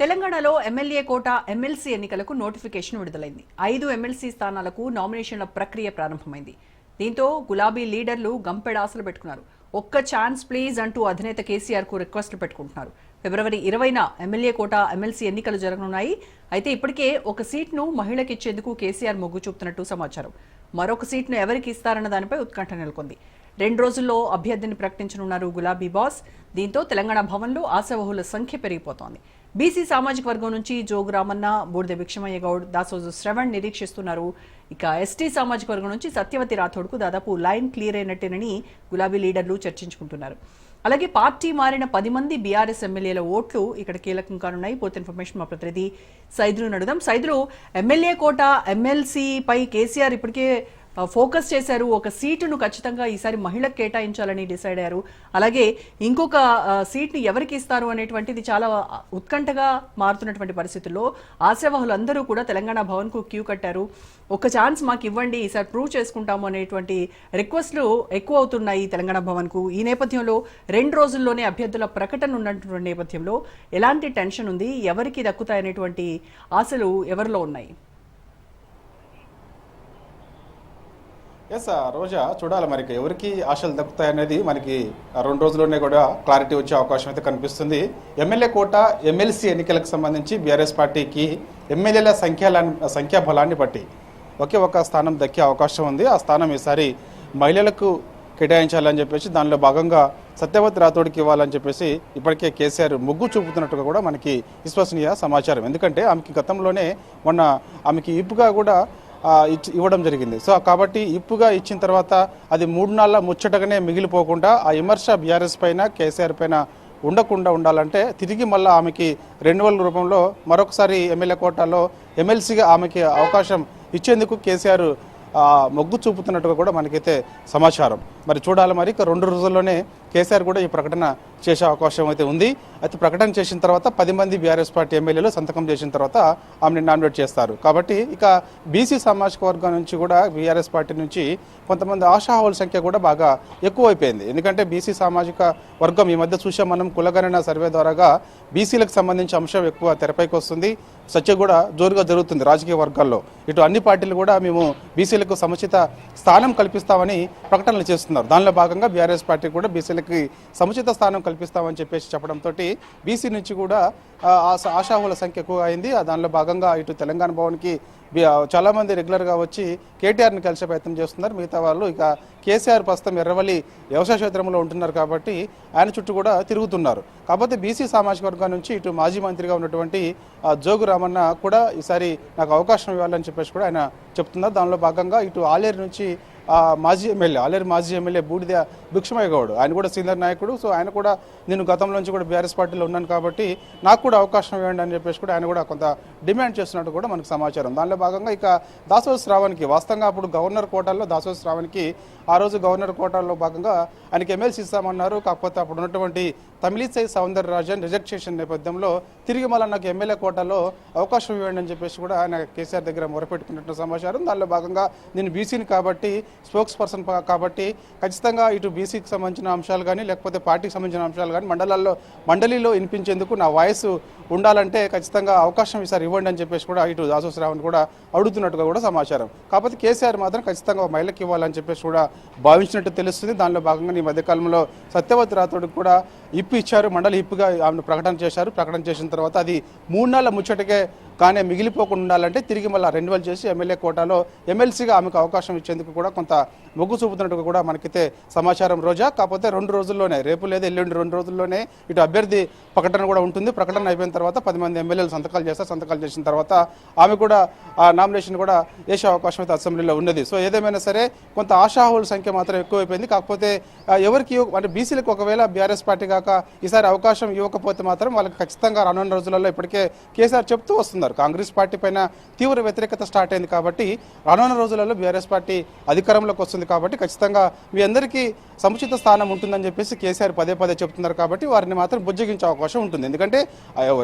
తెలంగాణలో MLA quota MLC ఎన్నికలకు notification విడుదలైంది. ఐదు ఎమ్మెల్సీ స్థానాలకు నామినేషన్ల ప్రక్రియ ప్రారంభమైంది. దీంతో గులాబీ లీడర్లు గంపెడాసలు పెట్టుకున్నారు. ఒక్క ఛాన్స్ ప్లీజ్ అంటూ అధినేత కేసీఆర్కు రిక్వెస్ట్లు పెట్టుకుంటున్నారు. ఫిబ్రవరి ఇరవైన ఎమ్మెల్యే కోట ఎమ్మెల్సీ ఎన్నికలు జరగనున్నాయి. అయితే ఇప్పటికే ఒక సీట్ను మహిళకి ఇచ్చేందుకు కేసీఆర్ మొగ్గు చూపుతున్నట్టు సమాచారం. మరొక సీట్ను ఎవరికి ఇస్తారన్న దానిపై ఉత్కంఠ నెలకొంది. రెండు రోజుల్లో అభ్యర్థిని ప్రకటించనున్నారు గులాబీ బాస్. దీంతో తెలంగాణ భవన్లో ఆశావహుల సంఖ్య పెరిగిపోతోంది. బీసీ సామాజిక వర్గం నుంచి జోగు రామన్న బూడిద భిక్షమయ్య గౌడ్ దాసోజు శ్రవణ్ నిరీక్షిస్తున్నారు. ఇక ఎస్టీ సామాజిక వర్గం నుంచి సత్యవతి రాథోడ్కు దాదాపు లైన్ క్లియర్ అయినట్టేనని గులాబీ లీడర్లు చర్చించుకుంటున్నారు. అలాగే పార్టీ మారిన పది మంది బీఆర్ఎస్ ఎమ్మెల్యేల ఓట్లు ఇక్కడ కీలకం కానున్నాయి. పూర్తి ఇన్ఫర్మేషన్ మా ప్రతినిధి సైదులు అడుగుదాం సైదులు ఎమ్మెల్యే కోట ఎమ్మెల్సీపై కేసీఆర్ ఇప్పటికే ఫోకస్ చేశారు. ఒక సీటును ఖచ్చితంగా ఈసారి మహిళకు కేటాయించాలని డిసైడ్ అయ్యారు. అలాగే ఇంకొక సీట్ని ఎవరికి ఇస్తారు అనేటువంటిది చాలా ఉత్కంఠగా మారుతున్నటువంటి పరిస్థితుల్లో ఆశావాహులందరూ కూడా తెలంగాణ భవన్కు క్యూ కట్టారు. ఒక ఛాన్స్ మాకు ఇవ్వండి ఈసారి ప్రూవ్ చేసుకుంటాము అనేటువంటి రిక్వెస్ట్లు ఎక్కువ అవుతున్నాయి తెలంగాణ భవన్కు. ఈ నేపథ్యంలో రెండు రోజుల్లోనే అభ్యర్థుల ప్రకటన ఉన్నటువంటి నేపథ్యంలో ఎలాంటి టెన్షన్ ఉంది? ఎవరికి దక్కుతాయనేటువంటి ఆశలు ఎవరిలో ఉన్నాయి? ఎస్ రోజా చూడాలి మరి ఎవరికి ఆశలు దక్కుతాయనేది మనకి రెండు రోజుల్లోనే కూడా క్లారిటీ వచ్చే అవకాశం అయితే కనిపిస్తుంది. ఎమ్మెల్యే కోట ఎమ్మెల్సీ ఎన్నికలకు సంబంధించి బీఆర్ఎస్ పార్టీకి ఎమ్మెల్యేల సంఖ్యా సంఖ్యాబలాన్ని బట్టి ఒకే ఒక స్థానం దక్కే అవకాశం ఉంది. ఆ స్థానం ఈసారి మహిళలకు కేటాయించాలని చెప్పేసి దానిలో భాగంగా సత్యవతి రాథోడ్కి ఇవ్వాలని చెప్పేసి ఇప్పటికే కేసీఆర్ మొగ్గు చూపుతున్నట్టుగా కూడా మనకి విశ్వసనీయ సమాచారం. ఎందుకంటే ఆమెకి గతంలోనే మొన్న ఆమెకి ఇప్పుగా కూడా ఇచ్చి ఇవ్వడం జరిగింది. సో కాబట్టి ఇప్పుగా ఇచ్చిన తర్వాత అది మూడు నాళ్ళ ముచ్చటగానే మిగిలిపోకుండా ఆ విమర్శ బీఆర్ఎస్ పైన కేసీఆర్ పైన ఉండకుండా ఉండాలంటే తిరిగి మళ్ళీ ఆమెకి రెన్యువల్ రూపంలో మరొకసారి ఎమ్మెల్యే కోటాలో ఎమ్మెల్సీగా ఆమెకి అవకాశం ఇచ్చేందుకు కేసీఆర్ మొగ్గు చూపుతున్నట్టుగా కూడా మనకైతే సమాచారం. మరి చూడాలి మరి. ఇక రెండు రోజుల్లోనే కేసీఆర్ కూడా ఈ ప్రకటన చేసే అవకాశం అయితే ఉంది. అయితే ప్రకటన చేసిన తర్వాత పది మంది బీఆర్ఎస్ పార్టీ ఎమ్మెల్యేలు సంతకం చేసిన తర్వాత ఆమెను నామినేట్ చేస్తారు. కాబట్టి ఇక బీసీ సామాజిక వర్గం నుంచి కూడా బీఆర్ఎస్ పార్టీ నుంచి కొంతమంది ఆశాహుల సంఖ్య కూడా బాగా ఎక్కువైపోయింది. ఎందుకంటే బీసీ సామాజిక వర్గం ఈ మధ్య చూసే మనం కులగణన సర్వే ద్వారాగా బీసీలకు సంబంధించి అంశం ఎక్కువ తెరపైకి వస్తుంది. చర్చ కూడా జోరుగా జరుగుతుంది రాజకీయ వర్గాల్లో. ఇటు అన్ని పార్టీలు కూడా మేము బీసీలకు సముచిత స్థానం కల్పిస్తామని ప్రకటనలు చేస్తున్నారు. దానిలో భాగంగా బీఆర్ఎస్ పార్టీ కూడా బీసీలకి సముచిత స్థానం కల్పిస్తామని చెప్పేసి చెప్పడంతో బీసీ నుంచి కూడా ఆ, ఆశాహుల సంఖ్య ఎక్కువ అయింది. దానిలో భాగంగా ఇటు తెలంగాణ భవన్కి చాలామంది రెగ్యులర్గా వచ్చి కేటీఆర్ని కలిసే ప్రయత్నం చేస్తున్నారు. మిగతా వాళ్ళు ఇక కేసీఆర్ ప్రస్తుతం ఎర్రవల్లి వ్యవసాయ క్షేత్రంలో ఉంటున్నారు కాబట్టి ఆయన చుట్టూ కూడా తిరుగుతున్నారు. కాకపోతే బీసీ సామాజిక వర్గం నుంచి ఇటు మాజీ మంత్రిగా ఉన్నటువంటి జోగు రామన్న కూడా ఈసారి నాకు అవకాశం ఇవ్వాలని చెప్పేసి కూడా ఆయన చెప్తున్నారు. దానిలో భాగంగా ఇటు ఆలేరు నుంచి మాజీ ఎమ్మెల్యే ఆలేరు మాజీ ఎమ్మెల్యే బూడిద భిక్షమయ్య గౌడ్ ఆయన కూడా సీనియర్ నాయకుడు సో ఆయన కూడా నేను గతంలోంచి కూడా బీఆర్ఎస్ పార్టీలో ఉన్నాను కాబట్టి నాకు కూడా అవకాశం ఇవ్వండి అని చెప్పేసి కూడా ఆయన కూడా కొంత డిమాండ్ చేస్తున్నట్టు కూడా మనకు సమాచారం. దానిలో భాగంగా ఇక దాసోజు శ్రావణ్కి వాస్తవంగా అప్పుడు గవర్నర్ కోటాల్లో దాసోజు శ్రావణ్కి ఆ రోజు గవర్నర్ కోటాల్లో భాగంగా ఆయనకి ఎమ్మెల్సీ ఇస్తామన్నారు. కాకపోతే అప్పుడు ఉన్నటువంటి తమిళిసై సౌందరరాజన్ రిజెక్ట్ చేసిన నేపథ్యంలో తిరిగి మళ్ళీ నాకు ఎమ్మెల్యే కోటాలో అవకాశం ఇవ్వండి అని చెప్పేసి కూడా ఆయన కేసీఆర్ దగ్గర మొరపెట్టుకున్నట్టు సమాచారం. దానిలో భాగంగా నేను బీసీని కాబట్టి స్పోక్స్ పర్సన్ కాబట్టి ఖచ్చితంగా ఇటు బీసీకి సంబంధించిన అంశాలు కానీ లేకపోతే పార్టీకి సంబంధించిన అంశాలు కానీ మండలాల్లో మండలిలో వినిపించేందుకు నా వాయిస్ ఉండాలంటే ఖచ్చితంగా అవకాశం ఈసారి ఇవ్వండి అని చెప్పేసి కూడా ఇటు దాసోశ్రావణ్ కూడా అడుగుతున్నట్టుగా కూడా సమాచారం. కాకపోతే కేసీఆర్ మాత్రం ఖచ్చితంగా ఒక మహిళకి ఇవ్వాలని చెప్పేసి కూడా భావించినట్టు తెలుస్తుంది. దానిలో భాగంగా ఈ మధ్యకాలంలో సత్యవతి రాథోడ్కి కూడా ఇప్పు ఇచ్చారు. మండలి ఇప్పుగా ఆమెను ప్రకటన చేశారు. ప్రకటన చేసిన తర్వాత అది మూడు నెలల ముచ్చటకే కానీ మిగిలిపోకుండా ఉండాలంటే తిరిగి మళ్ళీ రెన్యువల్ చేసి ఎమ్మెల్యే కోటాలో ఎమ్మెల్సీగా ఆమెకు అవకాశం ఇచ్చేందుకు కూడా కొంత మొగ్గు చూపుతున్నట్టుగా కూడా మనకైతే సమాచారం రోజా. కాకపోతే రెండు రోజుల్లోనే రేపు లేదా ఎల్లుండి రెండు రోజుల్లోనే ఇటు అభ్యర్థి ప్రకటన కూడా ఉంటుంది. ప్రకటన అయిపోయిన తర్వాత పది మంది ఎమ్మెల్యేలు సంతకాలు చేస్తారు. సంతకాలు చేసిన తర్వాత ఆమె కూడా ఆ నామినేషన్ కూడా వేసే అవకాశం అయితే అసెంబ్లీలో ఉన్నది. సో ఏదేమైనా సరే కొంత ఆశాహుల సంఖ్య మాత్రం ఎక్కువైపోయింది. కాకపోతే ఎవరికి అంటే బీసీలకు ఒకవేళ బీఆర్ఎస్ పార్టీ కాక ఈసారి అవకాశం ఇవ్వకపోతే మాత్రం వాళ్ళకి ఖచ్చితంగా రానున్న రోజులలో ఇప్పటికే కేసీఆర్ చెప్తూ వస్తున్నారు. చేశారు. కాంగ్రెస్ పార్టీ పైన తీవ్ర వ్యతిరేకత స్టార్ట్ అయింది కాబట్టి రానున్న రోజులలో బీఆర్ఎస్ పార్టీ అధికారంలోకి వస్తుంది కాబట్టి ఖచ్చితంగా మీ అందరికీ సముచిత స్థానం ఉంటుందని చెప్పేసి కేసీఆర్ పదే పదే చెప్తున్నారు కాబట్టి వారిని మాత్రం బుజ్జగించే అవకాశం ఉంటుంది. ఎందుకంటే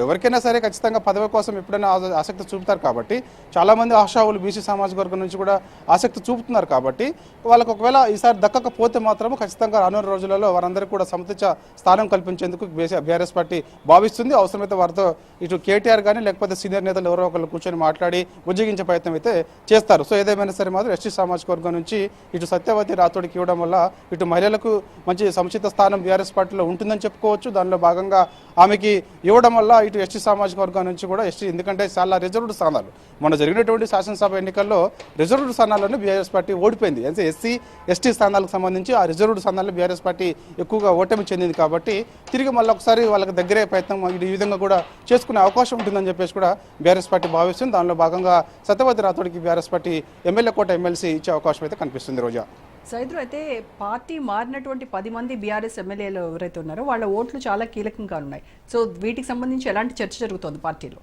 ఎవరికైనా సరే ఖచ్చితంగా పదవి కోసం ఎప్పుడైనా ఆసక్తి చూపుతారు కాబట్టి చాలామంది ఆశావులు బీసీ సామాజిక వర్గం నుంచి కూడా ఆసక్తి చూపుతున్నారు కాబట్టి వాళ్ళకు ఒకవేళ ఈసారి దక్కకపోతే మాత్రం ఖచ్చితంగా రానున్న రోజులలో వారందరికీ కూడా సముచిత స్థానం కల్పించేందుకు బీఆర్ఎస్ పార్టీ భావిస్తుంది. అవసరమైతే వారితో ఇటు కేటీఆర్ కానీ లేకపోతే సీనియర్ నేతలు ఎవరో ఒకళ్ళు కూర్చొని మాట్లాడి ఉజ్జగించే ప్రయత్నం అయితే చేస్తారు. సో ఏదేమైనా సరే మాత్రం ఎస్టీ సామాజిక వర్గం నుంచి ఇటు సత్యవతి రాతోడికి ఇవ్వడం వల్ల ఇటు మహిళ మహిళలకు మంచి సముచిత స్థానం బీఆర్ఎస్ పార్టీలో ఉంటుందని చెప్పుకోవచ్చు. దానిలో భాగంగా ఆమెకి ఇవ్వడం వల్ల ఇటు ఎస్టీ సామాజిక వర్గం నుంచి కూడా ఎస్టీ ఎందుకంటే చాలా రిజర్వ్డ్ స్థానాలు. మొన్న జరిగినటువంటి శాసనసభ ఎన్నికల్లో రిజర్వ్డ్ స్థానాల్లోనే బీఆర్ఎస్ పార్టీ ఓడిపోయింది. అంటే ఎస్సీ ఎస్టీ స్థానాలకు సంబంధించి ఆ రిజర్వ్డ్ స్థానాల్లో బీఆర్ఎస్ పార్టీ ఎక్కువగా ఓటమి చెందింది కాబట్టి తిరిగి మళ్ళీ ఒకసారి వాళ్ళకి దగ్గరే ప్రయత్నం ఈ విధంగా కూడా చేసుకునే అవకాశం ఉంటుందని చెప్పేసి కూడా బీఆర్ఎస్ పార్టీ భావిస్తుంది. దానిలో భాగంగా Satyavathi రాథోడ్కి BRS party MLA quota MLC ఇచ్చే అవకాశం అయితే కనిపిస్తుంది రోజా. సైద్రు అయితే పార్టీ మారినటువంటి పది మంది బీఆర్ఎస్ ఎమ్మెల్యేలు ఎవరైతే ఉన్నారో వాళ్ళ ఓట్లు చాలా కీలకంగా ఉన్నాయి. సో వీటికి సంబంధించి ఎలాంటి చర్చ జరుగుతోంది పార్టీలో?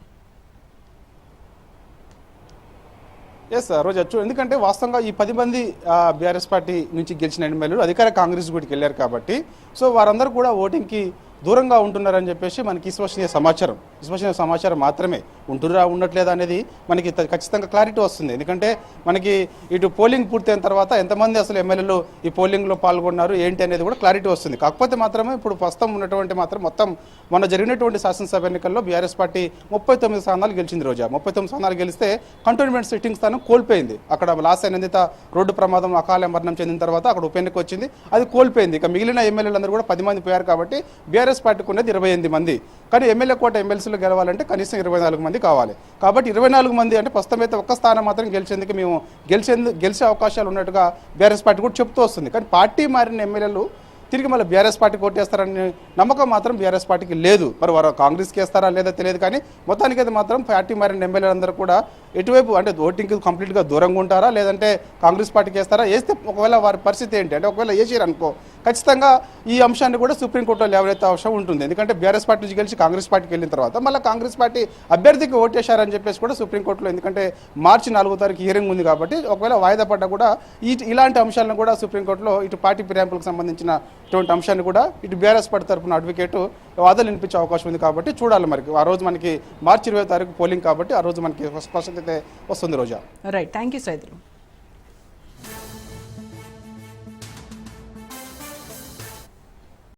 ఎస్ రోజు చూ ఎందుకంటే వాస్తవంగా ఈ పది మంది బీఆర్ఎస్ పార్టీ నుంచి గెలిచిన ఎమ్మెల్యేలు అధికార కాంగ్రెస్ గుడికి వెళ్ళారు కాబట్టి సో వారందరూ కూడా ఓటింగ్కి దూరంగా ఉంటున్నారని చెప్పేసి మనకి విశ్వసనీయ సమాచారం. విశ్వసనీయ సమాచారం మాత్రమే. ఉంటురా ఉండట్లేదా అనేది మనకి ఖచ్చితంగా క్లారిటీ వస్తుంది. ఎందుకంటే మనకి ఇటు పోలింగ్ పూర్తయిన తర్వాత ఎంతమంది అసలు ఎమ్మెల్యేలు ఈ పోలింగ్లో పాల్గొన్నారు ఏంటి అనేది కూడా క్లారిటీ వస్తుంది. కాకపోతే మాత్రమే ఇప్పుడు ప్రస్తుతం ఉన్నటువంటి మాత్రం మొత్తం మొన్న జరిగినటువంటి శాసనసభ ఎన్నికల్లో బీఆర్ఎస్ పార్టీ ముప్పై తొమ్మిది స్థానాలు గెలిచింది రోజా. ముప్పై తొమ్మిది స్థానాలు గెలిస్తే కంటోన్మెంట్ సిట్టింగ్ స్థానం కోల్పోయింది. అక్కడ లాస్ అయినందిత రోడ్డు ప్రమాదం అకాల మరణం చెందిన తర్వాత అక్కడ ఉప ఎన్నిక వచ్చింది. అది కోల్పోయింది. ఇక మిగిలిన ఎమ్మెల్యేలందరూ కూడా పది మంది పోయారు కాబట్టి బీఆర్ఎస్ పార్టీకి ఉన్నది ఇరవై ఎనిమిది మంది. కానీ ఎమ్మెల్యే కోట ఎమ్మెల్సీలు గెలవాలంటే కనీసం ఇరవై నాలుగు మంది కావాలి. కాబట్టి ఇరవై నాలుగు మంది అంటే ప్రస్తుతం అయితే ఒక్క స్థానం మాత్రం గెలిచేందుకు మేము గెలిచేందు గెలిచే అవకాశాలు ఉన్నట్టుగా బీఆర్ఎస్ పార్టీ కూడా చెప్తూ వస్తుంది. కానీ పార్టీ మారిన ఎమ్మెల్యేలు తిరిగి మళ్ళీ బీఆర్ఎస్ పార్టీ కొట్టేస్తారని నమ్మకం మాత్రం బీఆర్ఎస్ పార్టీకి లేదు. మరి వారు కాంగ్రెస్కి వేస్తారా లేదా తెలియదు కానీ మొత్తానికి అది మాత్రం పార్టీ మారిన ఎమ్మెల్యేలందరూ కూడా ఎటువైపు అంటే ఓటింగ్కి కంప్లీట్గా దూరంగా ఉంటారా? లేదంటే కాంగ్రెస్ పార్టీకి వేస్తారా? వేస్తే ఒకవేళ వారి పరిస్థితి ఏంటి? అంటే ఒకవేళ వేసారనుకో ఖచ్చితంగా ఈ అంశాన్ని కూడా సుప్రీంకోర్టులో లేవనెత్తే అవసరం ఉంటుంది. ఎందుకంటే బీఆర్ఎస్ పార్టీ నుంచి గెలిచి కాంగ్రెస్ పార్టీకి వెళ్ళిన తర్వాత మళ్ళీ కాంగ్రెస్ పార్టీ అభ్యర్థికి ఓటేశారని చెప్పేసి కూడా సుప్రీంకోర్టులో ఎందుకంటే మార్చి నాలుగో తారీఖు హియరింగ్ ఉంది కాబట్టి ఒకవేళ వాయిదా పడ్డా కూడా ఈ ఇలాంటి అంశాలను కూడా సుప్రీంకోర్టులో ఇటు పార్టీ ప్రేమకు సంబంధించిన ఇటువంటి అంశాన్ని కూడా ఇటు బీఆర్ఎస్ పార్టీ తరపున అడ్వకేటు వాదనలు వినిపించే అవకాశం ఉంది కాబట్టి చూడాలి మరి. ఆ రోజు మనకి మార్చి ఇరవై తారీఖు పోలింగ్ కాబట్టి ఆ రోజు మనకి స్పష్టత అయితే వస్తుంది Roja. Right thank you Saidulu